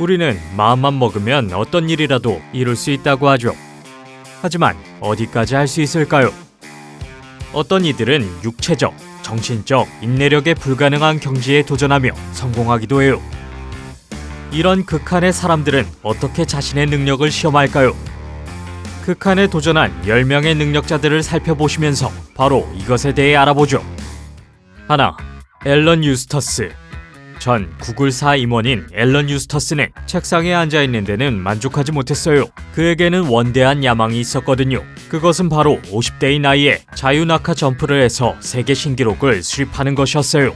우리는 마음만 먹으면 어떤 일이라도 이룰 수 있다고 하죠. 하지만 어디까지 할 수 있을까요? 어떤 이들은 육체적, 정신적, 인내력에 불가능한 경지에 도전하며 성공하기도 해요. 이런 극한의 사람들은 어떻게 자신의 능력을 시험할까요? 극한에 도전한 10명의 능력자들을 살펴보시면서 바로 이것에 대해 알아보죠. 하나, 앨런 유스터스. 전 구글사 임원인 앨런 유스터스는 책상에 앉아 있는 데는 만족하지 못했어요. 그에게는 원대한 야망이 있었거든요. 그것은 바로 50대의 나이에 자유낙하 점프를 해서 세계 신기록을 수립하는 것이었어요.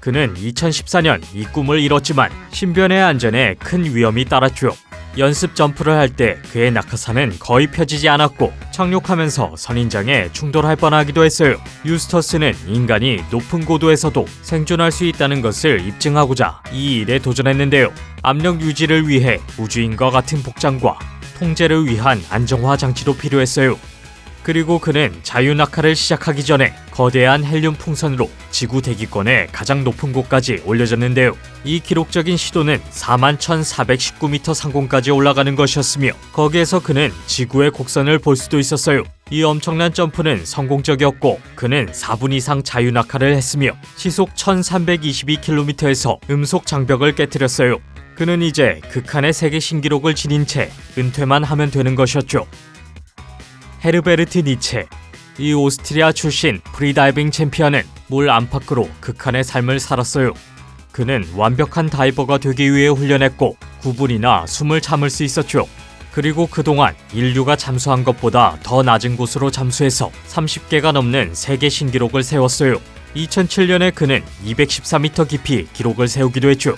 그는 2014년 이 꿈을 이뤘지만 신변의 안전에 큰 위험이 따랐죠. 연습 점프를 할 때 그의 낙하산은 거의 펴지지 않았고 착륙하면서 선인장에 충돌할 뻔하기도 했어요. 유스터스는 인간이 높은 고도에서도 생존할 수 있다는 것을 입증하고자 이 일에 도전했는데요. 압력 유지를 위해 우주인과 같은 복장과 통제를 위한 안정화 장치도 필요했어요. 그리고 그는 자유낙하를 시작하기 전에 거대한 헬륨 풍선으로 지구 대기권의 가장 높은 곳까지 올려졌는데요. 이 기록적인 시도는 4만 1419m 상공까지 올라가는 것이었으며 거기에서 그는 지구의 곡선을 볼 수도 있었어요. 이 엄청난 점프는 성공적이었고 그는 4분 이상 자유낙하를 했으며 시속 1322km에서 음속 장벽을 깨뜨렸어요. 그는 이제 극한의 세계 신기록을 지닌 채 은퇴만 하면 되는 것이었죠. 헤르베르트 니체 이 오스트리아 출신 프리다이빙 챔피언은 물 안팎으로 극한의 삶을 살았어요. 그는 완벽한 다이버가 되기 위해 훈련했고 9분이나 숨을 참을 수 있었죠. 그리고 그동안 인류가 잠수한 것보다 더 낮은 곳으로 잠수해서 30개가 넘는 세계 신기록을 세웠어요. 2007년에 그는 214m 깊이 기록을 세우기도 했죠.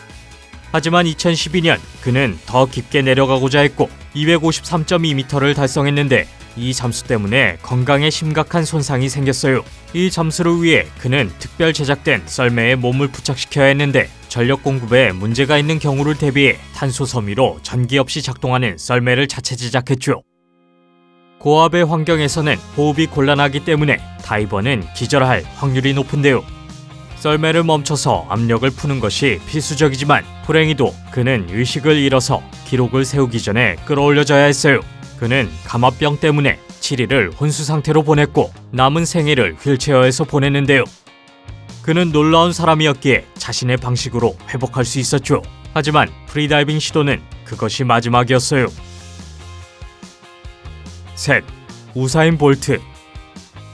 하지만 2012년 그는 더 깊게 내려가고자 했고 253.2m를 달성했는데 이 잠수 때문에 건강에 심각한 손상이 생겼어요. 이 잠수를 위해 그는 특별 제작된 썰매에 몸을 부착시켜야 했는데 전력 공급에 문제가 있는 경우를 대비해 탄소 섬유로 전기 없이 작동하는 썰매를 자체 제작했죠. 고압의 환경에서는 호흡이 곤란하기 때문에 다이버는 기절할 확률이 높은데요. 썰매를 멈춰서 압력을 푸는 것이 필수적이지만 불행히도 그는 의식을 잃어서 기록을 세우기 전에 끌어올려져야 했어요. 그는 감압병 때문에 7일을 혼수 상태로 보냈고 남은 생일을 휠체어에서 보냈는데요. 그는 놀라운 사람이었기에 자신의 방식으로 회복할 수 있었죠. 하지만 프리다이빙 시도는 그것이 마지막이었어요. 셋. 우사인 볼트.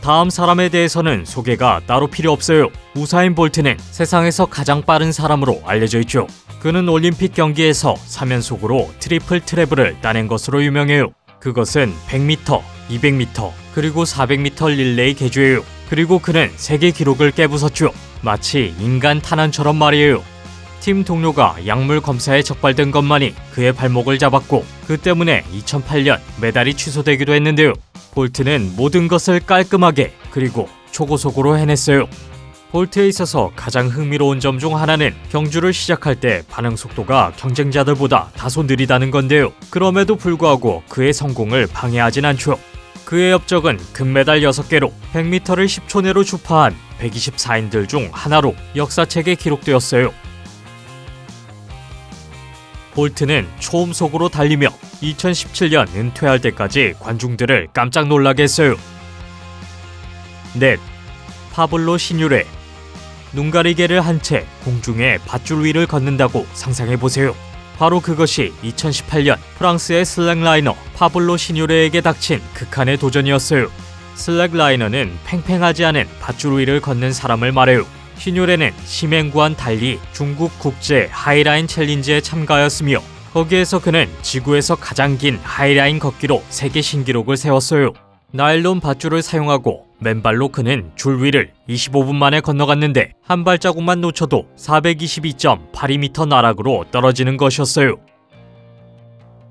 다음 사람에 대해서는 소개가 따로 필요 없어요. 우사인 볼트는 세상에서 가장 빠른 사람으로 알려져 있죠. 그는 올림픽 경기에서 3연속으로 트리플 트래블을 따낸 것으로 유명해요. 그것은 100m, 200m, 그리고 400m 릴레이 개주예요. 그리고 그는 세계 기록을 깨부쉈죠. 마치 인간 탄환처럼 말이에요. 팀 동료가 약물 검사에 적발된 것만이 그의 발목을 잡았고 그 때문에 2008년 메달이 취소되기도 했는데요. 볼트는 모든 것을 깔끔하게 그리고 초고속으로 해냈어요. 볼트에 있어서 가장 흥미로운 점 중 하나는 경주를 시작할 때 반응 속도가 경쟁자들보다 다소 느리다는 건데요. 그럼에도 불구하고 그의 성공을 방해하진 않죠. 그의 업적은 금메달 6개로 100m를 10초 내로 주파한 124인들 중 하나로 역사책에 기록되었어요. 볼트는 초음속으로 달리며 2017년 은퇴할 때까지 관중들을 깜짝 놀라게 했어요. 넷. 파블로 시뉴레 눈가리개를 한 채 공중에 밧줄 위를 걷는다고 상상해 보세요. 바로 그것이 2018년 프랑스의 슬랙라이너 파블로 시뉴레에게 닥친 극한의 도전이었어요. 슬랙라이너는 팽팽하지 않은 밧줄 위를 걷는 사람을 말해요. 시뉴레는 심행구와는 달리 중국 국제 하이라인 챌린지에 참가하였으며 거기에서 그는 지구에서 가장 긴 하이라인 걷기로 세계 신기록을 세웠어요. 나일론 밧줄을 사용하고 맨발로 그는 줄 위를 25분 만에 건너갔는데 한 발자국만 놓쳐도 422.82m 나락으로 떨어지는 것이었어요.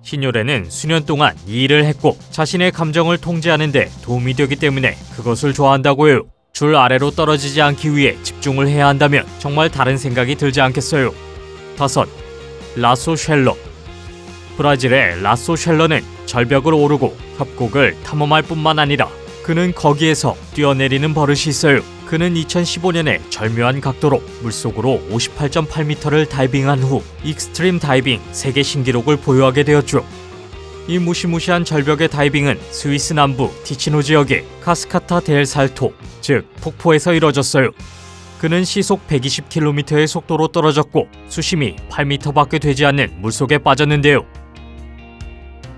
신요레는 수년 동안 이 일을 했고 자신의 감정을 통제하는데 도움이 되기 때문에 그것을 좋아한다고 해요. 줄 아래로 떨어지지 않기 위해 집중을 해야 한다면 정말 다른 생각이 들지 않겠어요. 다섯, 라소 쉘러. 브라질의 라소 쉘러는 절벽을 오르고 협곡을 탐험할 뿐만 아니라 그는 거기에서 뛰어내리는 버릇이 있어요. 그는 2015년에 절묘한 각도로 물속으로 58.8m를 다이빙한 후 익스트림 다이빙 세계 신기록을 보유하게 되었죠. 이 무시무시한 절벽의 다이빙은 스위스 남부 티치노 지역의 카스카타 델 살토, 즉 폭포에서 이뤄졌어요. 그는 시속 120km의 속도로 떨어졌고 수심이 8m밖에 되지 않는 물속에 빠졌는데요.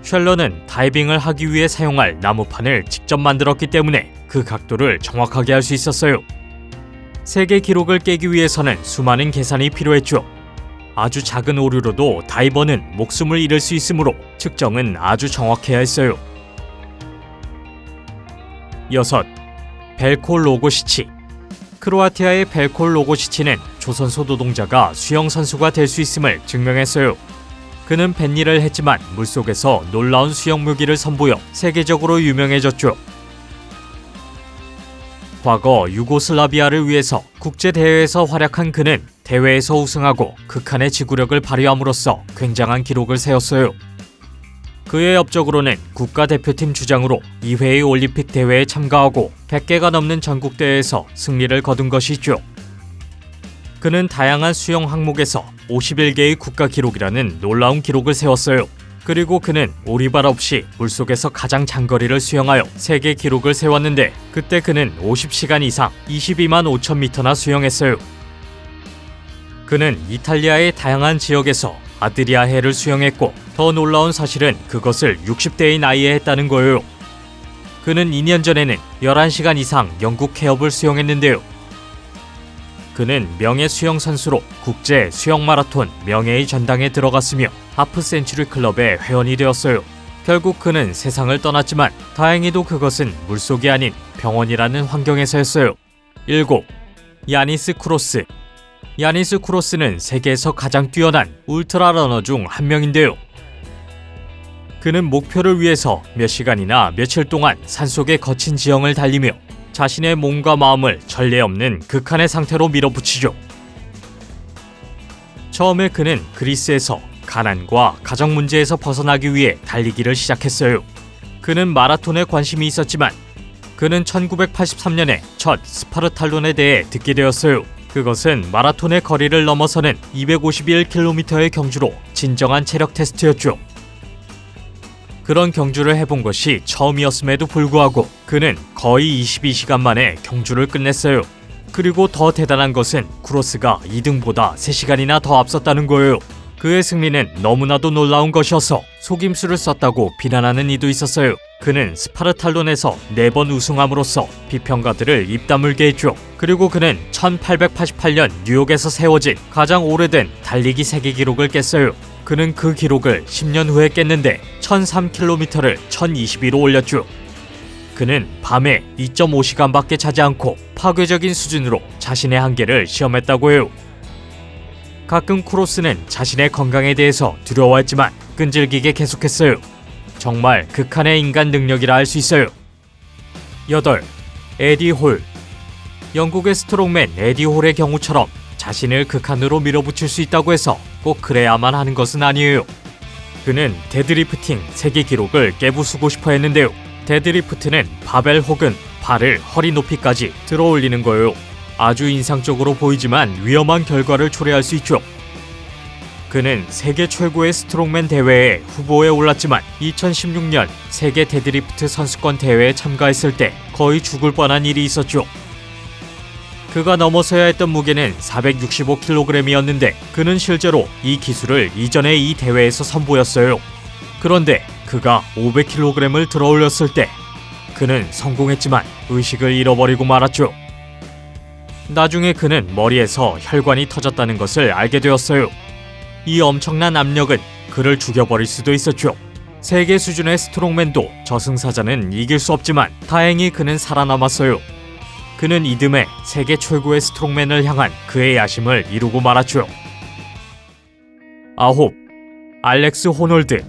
셜러는 다이빙을 하기 위해 사용할 나무판을 직접 만들었기 때문에 그 각도를 정확하게 할 수 있었어요. 세계 기록을 깨기 위해서는 수많은 계산이 필요했죠. 아주 작은 오류로도 다이버는 목숨을 잃을 수 있으므로 측정은 아주 정확해야 했어요. 여섯, 벨콜 로고시치 크로아티아의 벨콜 로고시치는 조선소 노동자가 수영 선수가 될 수 있음을 증명했어요. 그는 뱃일을 했지만 물속에서 놀라운 수영 묘기를 선보여 세계적으로 유명해졌죠. 과거 유고슬라비아를 위해서 국제 대회에서 활약한 그는 대회에서 우승하고 극한의 지구력을 발휘함으로써 굉장한 기록을 세웠어요. 그의 업적으로는 국가대표팀 주장으로 2회의 올림픽 대회에 참가하고 100개가 넘는 전국대회에서 승리를 거둔 것이 있죠. 그는 다양한 수영 항목에서 51개의 국가 기록이라는 놀라운 기록을 세웠어요. 그리고 그는 오리발 없이 물속에서 가장 장거리를 수영하여 세계 기록을 세웠는데 그때 그는 50시간 이상 22만 5천 미터나 수영했어요. 그는 이탈리아의 다양한 지역에서 아드리아해를 수영했고 더 놀라운 사실은 그것을 60대의 나이에 했다는 거예요. 그는 2년 전에는 11시간 이상 영국 해협을 수영했는데요. 그는 명예 수영 선수로 국제 수영 마라톤 명예의 전당에 들어갔으며 하프 센츄리 클럽의 회원이 되었어요. 결국 그는 세상을 떠났지만 다행히도 그것은 물속이 아닌 병원이라는 환경에서였어요. 7. 야니스 크로스 야니스 크로스는 세계에서 가장 뛰어난 울트라 러너 중 한 명인데요. 그는 목표를 위해서 몇 시간이나 며칠 동안 산속의 거친 지형을 달리며 자신의 몸과 마음을 전례 없는 극한의 상태로 밀어붙이죠. 처음에 그는 그리스에서 가난과 가정 문제에서 벗어나기 위해 달리기를 시작했어요. 그는 마라톤에 관심이 있었지만 그는 1983년에 첫 스파르탈론에 대해 듣게 되었어요. 그것은 마라톤의 거리를 넘어서는 251km의 경주로 진정한 체력 테스트였죠. 그런 경주를 해본 것이 처음이었음에도 불구하고 그는 거의 22시간 만에 경주를 끝냈어요. 그리고 더 대단한 것은 크로스가 2등보다 3시간이나 더 앞섰다는 거예요. 그의 승리는 너무나도 놀라운 것이어서 속임수를 썼다고 비난하는 이도 있었어요. 그는 스파르탈론에서 4번 우승함으로써 비평가들을 입 다물게 했죠. 그리고 그는 1888년 뉴욕에서 세워진 가장 오래된 달리기 세계 기록을 깼어요. 그는 그 기록을 10년 후에 깼는데 1003km를 1022로 올렸죠. 그는 밤에 2.5시간밖에 자지 않고 파괴적인 수준으로 자신의 한계를 시험했다고 해요. 가끔 크로스는 자신의 건강에 대해서 두려워했지만 끈질기게 계속했어요. 정말 극한의 인간 능력이라 할 수 있어요. 8. 에디 홀 영국의 스트롱맨 에디 홀의 경우처럼 자신을 극한으로 밀어붙일 수 있다고 해서 꼭 그래야만 하는 것은 아니에요. 그는 데드리프팅 세계 기록을 깨부수고 싶어 했는데요. 데드리프트는 바벨 혹은 발을 허리 높이까지 들어 올리는 거예요. 아주 인상적으로 보이지만 위험한 결과를 초래할 수 있죠. 그는 세계 최고의 스트롱맨 대회에 후보에 올랐지만 2016년 세계 데드리프트 선수권 대회에 참가했을 때 거의 죽을 뻔한 일이 있었죠. 그가 넘어서야 했던 무게는 465kg이었는데 그는 실제로 이 기술을 이전에 이 대회에서 선보였어요. 그런데 그가 500kg을 들어 올렸을 때 그는 성공했지만 의식을 잃어버리고 말았죠. 나중에 그는 머리에서 혈관이 터졌다는 것을 알게 되었어요. 이 엄청난 압력은 그를 죽여버릴 수도 있었죠. 세계 수준의 스트롱맨도 저승사자는 이길 수 없지만 다행히 그는 살아남았어요. 그는 이듬해 세계 최고의 스트롱맨을 향한 그의 야심을 이루고 말았죠. 아홉, 알렉스 호놀드.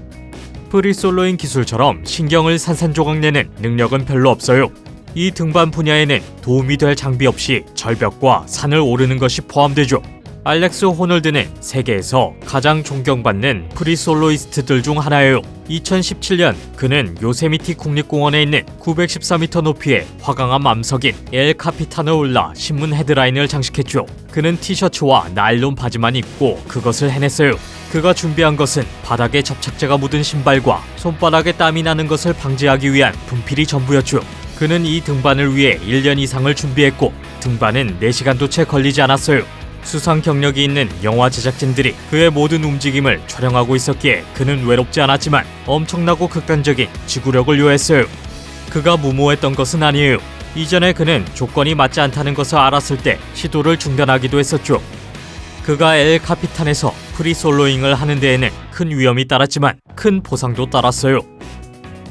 프리솔로인 기술처럼 신경을 산산조각 내는 능력은 별로 없어요. 이 등반 분야에는 도움이 될 장비 없이 절벽과 산을 오르는 것이 포함되죠. 알렉스 호놀드는 세계에서 가장 존경받는 프리솔로이스트들 중 하나예요. 2017년 그는 요세미티 국립공원에 있는 914m 높이의 화강암 암석인 엘 카피탄에 올라 신문 헤드라인을 장식했죠. 그는 티셔츠와 나일론 바지만 입고 그것을 해냈어요. 그가 준비한 것은 바닥에 접착제가 묻은 신발과 손바닥에 땀이 나는 것을 방지하기 위한 분필이 전부였죠. 그는 이 등반을 위해 1년 이상을 준비했고 등반은 4시간도 채 걸리지 않았어요. 수상 경력이 있는 영화 제작진들이 그의 모든 움직임을 촬영하고 있었기에 그는 외롭지 않았지만 엄청나고 극단적인 지구력을 요했어요. 그가 무모했던 것은 아니에요. 이전에 그는 조건이 맞지 않다는 것을 알았을 때 시도를 중단하기도 했었죠. 그가 엘 카피탄에서 프리솔로잉을 하는 데에는 큰 위험이 따랐지만 큰 보상도 따랐어요.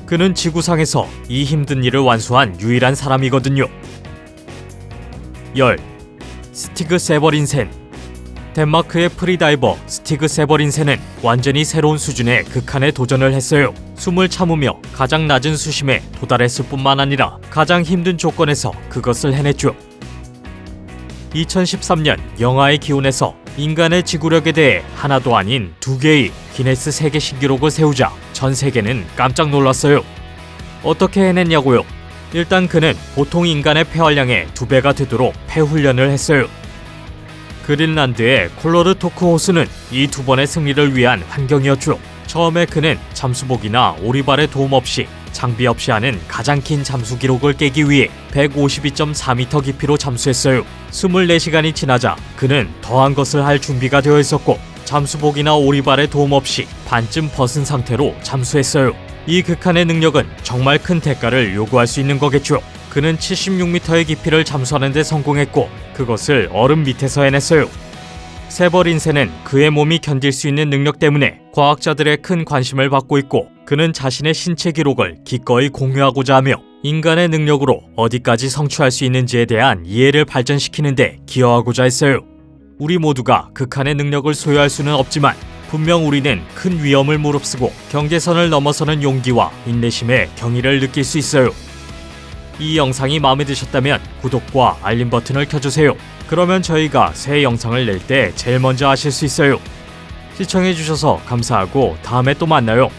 그는 지구상에서 이 힘든 일을 완수한 유일한 사람이거든요. 열 스티그 세버린센 덴마크의 프리다이버 스티그 세버린센은 완전히 새로운 수준의 극한에 도전을 했어요. 숨을 참으며 가장 낮은 수심에 도달했을 뿐만 아니라 가장 힘든 조건에서 그것을 해냈죠. 2013년 영하의 기온에서 인간의 지구력에 대해 하나도 아닌 두 개의 기네스 세계 신기록을 세우자 전 세계는 깜짝 놀랐어요. 어떻게 해냈냐고요? 일단 그는 보통 인간의 폐활량의 두 배가 되도록 폐 훈련을 했어요. 그린란드의 콜로르 토크 호수는 이 두 번의 승리를 위한 환경이었죠. 처음에 그는 잠수복이나 오리발의 도움 없이 장비 없이 하는 가장 긴 잠수 기록을 깨기 위해 152.4m 깊이로 잠수했어요. 24시간이 지나자 그는 더한 것을 할 준비가 되어 있었고 잠수복이나 오리발의 도움 없이 반쯤 벗은 상태로 잠수했어요. 이 극한의 능력은 정말 큰 대가를 요구할 수 있는 거겠죠. 그는 76m의 깊이를 잠수하는 데 성공했고 그것을 얼음 밑에서 해냈어요. 세버린세는 그의 몸이 견딜 수 있는 능력 때문에 과학자들의 큰 관심을 받고 있고 그는 자신의 신체 기록을 기꺼이 공유하고자 하며 인간의 능력으로 어디까지 성취할 수 있는지에 대한 이해를 발전시키는데 기여하고자 했어요. 우리 모두가 극한의 능력을 소유할 수는 없지만 분명 우리는 큰 위험을 무릅쓰고 경계선을 넘어서는 용기와 인내심의 경의를 느낄 수 있어요. 이 영상이 마음에 드셨다면 구독과 알림 버튼을 켜주세요. 그러면 저희가 새 영상을 낼 때 제일 먼저 아실 수 있어요. 시청해주셔서 감사하고 다음에 또 만나요.